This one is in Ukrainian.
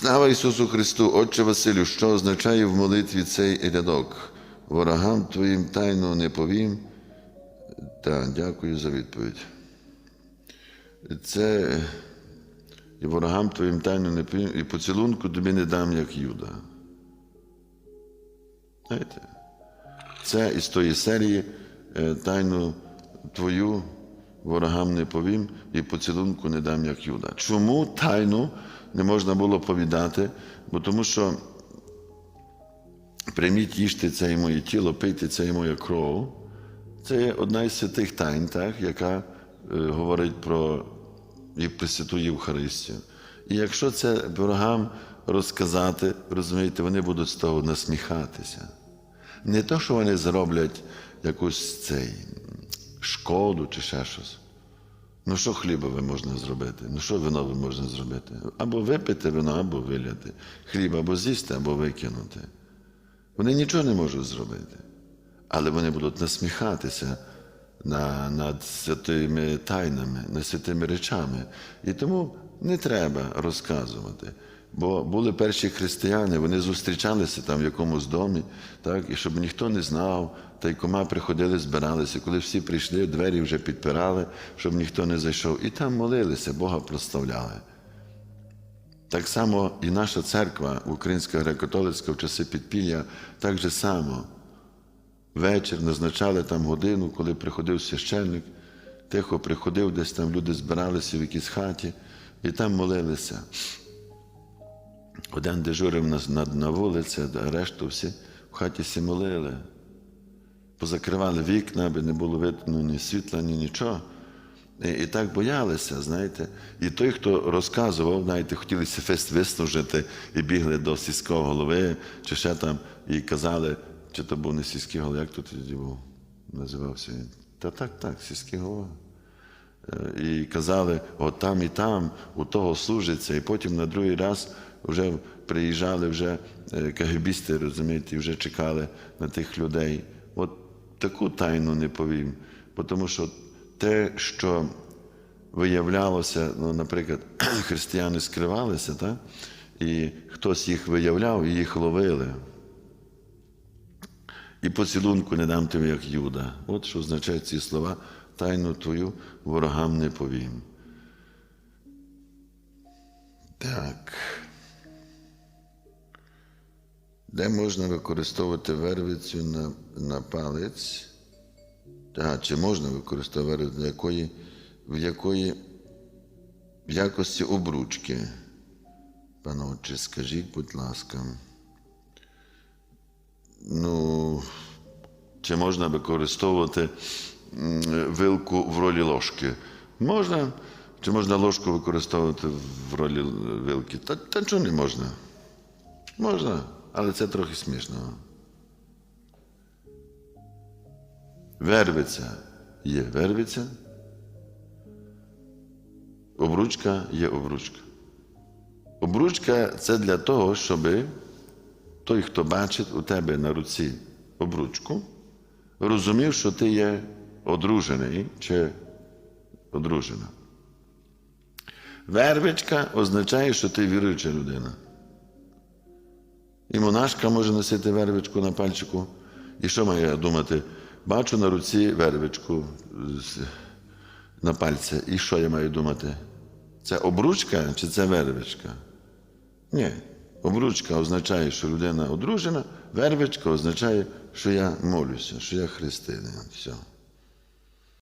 Слава Ісусу Христу, Отче Василю, що означає в молитві цей рядок? Ворогам твоїм тайну не повім. Так, дякую за відповідь. Це і ворогам твоїм тайну не повім, і поцілунку тобі не дам, як Юда. Знаєте? Це із тої серії е, тайну твою ворогам не повім і поцілунку не дам, як Юда. Чому тайну не можна було повідати? Бо тому що прийміть їжте це і моє тіло, пийте це і моя кров. Це є одна із святих тайн, так, яка е, говорить про і Пресвяту Євхаристію. І якщо це ворогам розказати, розумієте, вони будуть з того насміхатися. Не то, що вони зроблять якусь цей шкоду чи ще щось. Ну, що хлібове можна зробити? Ну, що винове можна зробити? Або випити вино, або виляти. Хліб або з'їсти, або викинути. Вони нічого не можуть зробити. Але вони будуть насміхатися на, над святими тайнами, над святими речами. І тому не треба розказувати. Бо були перші християни, вони зустрічалися там в якомусь домі, так, і щоб ніхто не знав, та й кома приходили, збиралися. Коли всі прийшли, двері вже підпирали, щоб ніхто не зайшов. І там молилися, Бога прославляли. Так само і наша церква, Українська греко-католицька в часи підпілля, так же само. Вечір назначали там годину, коли приходив священник, тихо приходив, десь там люди збиралися в якійсь хаті і там молилися. Один дежурив на, на, на вулиці, а решту всі в хаті всі молили. Позакривали вікна, аби не було видно ні світла, ні нічого. І, і так боялися, знаєте. І той, хто розказував, знаєте, хотіли фест вислужити і бігли до сільського голови, чи ще там, і казали, чи то був не сільський голова, як тут тоді був, називався він. Та так, так, сільський голова. Е, І казали, от там і там, у того служиться, і потім на другий раз вже приїжджали вже е, кагебісти, розумієте, і вже чекали на тих людей. От таку тайну не повім, тому що те, що виявлялося, ну, наприклад, християни скривалися, так? і хтось їх виявляв, і їх ловили. І поцілунку не дам тобі, як Юда. От що означають ці слова, тайну твою ворогам не повім. Так. Де можна використовувати вервицю на, на палець? Так, чи можна використовувати вервицю, в якої, в якої в якості обручки? Пановче, скажіть, будь ласка. Ну, чи можна використовувати вилку в ролі ложки? Можна. Чи можна ложку використовувати в ролі вилки? Та, та чого не можна? Можна, але це трохи смішно. Вервиця є вервиця. Обручка є обручка. Обручка це для того, щоб той, хто бачить у тебе на руці обручку, розумів, що ти є одружений чи одружена. Вервичка означає, що ти віруюча людина. І монашка може носити вервичку на пальчику. І що має думати? Бачу на руці вервичку на пальці. І що я маю думати? Це обручка чи це вервичка? Ні. Обручка означає, що людина одружена, вервичка означає, що я молюся, що я християнин. Все.